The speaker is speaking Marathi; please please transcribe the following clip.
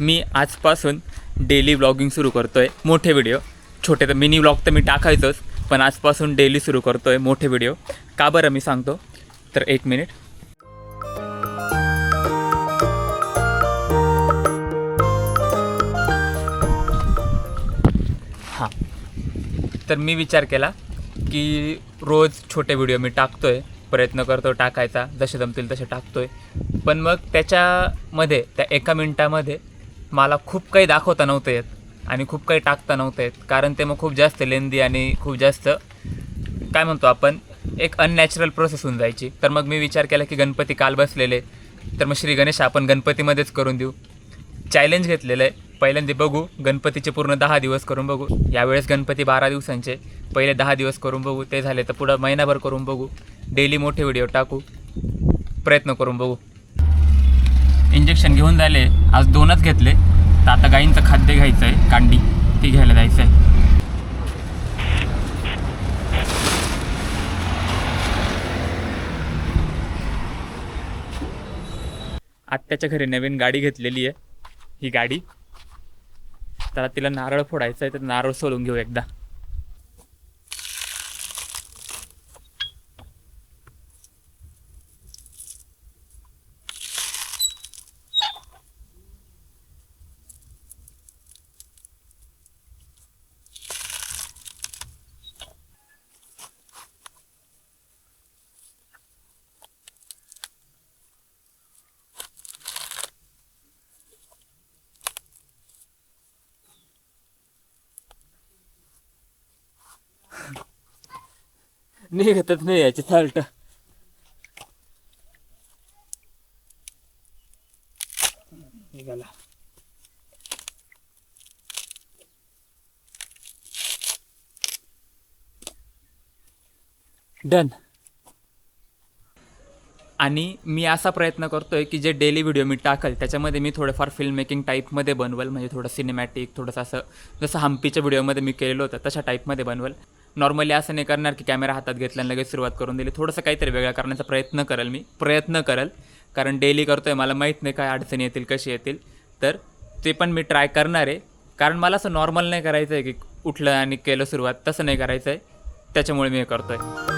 मी आजपासून डेली व्लॉगिंग सुरू करतो आहे मोठे व्हिडिओ छोटे तर मिनी व्लॉग तर मी टाकायचोच पण आजपासून डेली सुरू करतो आहे मोठे व्हिडिओ का बरं मी सांगतो? तर एक मिनिट हां. तर मी विचार केला की रोज छोटे व्हिडिओ मी टाकतो आहे प्रयत्न करतो टाकायचा जसे जमतील तसे टाकतो आहे पण मग त्याच्यामध्ये त्या एका मिनटामध्ये मला खूप काही दाखवता नव्हतं येत आणि खूप काही टाकता नव्हतं येत. कारण ते मग खूप जास्त लेंदी आणि खूप जास्त काय म्हणतो आपण एक अननॅचरल प्रोसेस होऊन जायची. तर मग मी विचार केला की गणपती काल बसलेले तर मग श्री गणेश आपण गणपतीमध्येच करून देऊ. चॅलेंज घेतलेलं आहे. पहिल्यांदा बघू गणपतीचे पूर्ण दहा दिवस करून बघू. यावेळेस गणपती बारा दिवसांचे. पहिले दहा दिवस करून बघू. ते झाले तर पुढं महिनाभर करून बघू. डेली मोठे व्हिडिओ टाकू. प्रयत्न करून बघू. इंजेक्शन घेऊन झाले आज दोनच घेतले. तर आता गाईंचं खाद्य घ्यायचं आहे कांडी. ती घ्यायला जायचं आहे आत्याच्या घरी नवीन गाडी घेतलेली आहे. ही गाडी. तर तिला नारळ फोडायचं आहे तर नारळ सोलून घेऊ एकदा. निघतच नाही याची निघाला. डन आणि मी असा प्रयत्न करतोय की जे डेली व्हिडिओ मी टाकल त्याच्यामध्ये मी थोडंफार फिल्म मेकिंग टाईपमध्ये बनवल म्हणजे थोडं सिनेमॅटिक थोडंसं असं जसं हम्पीच्या व्हिडिओमध्ये मी केलेलं होतं तशा टाईपमध्ये बनवल. नॉर्मली असं नाही करणार की कॅमेरा हातात घेतला आणि लगेच सुरुवात करून दिली. थोडंसं काहीतरी वेगळं करण्याचा प्रयत्न करेल मी. प्रयत्न करेल. कारण डेली करतो आहे मला माहीत नाही काय अडचणी येतील कशी येतील. तर ते पण मी ट्राय करणार आहे. कारण मला असं नॉर्मल नाही करायचं आहे की उठलं आणि केलं सुरुवात. तसं नाही करायचं आहे त्याच्यामुळे मी हे करतो आहे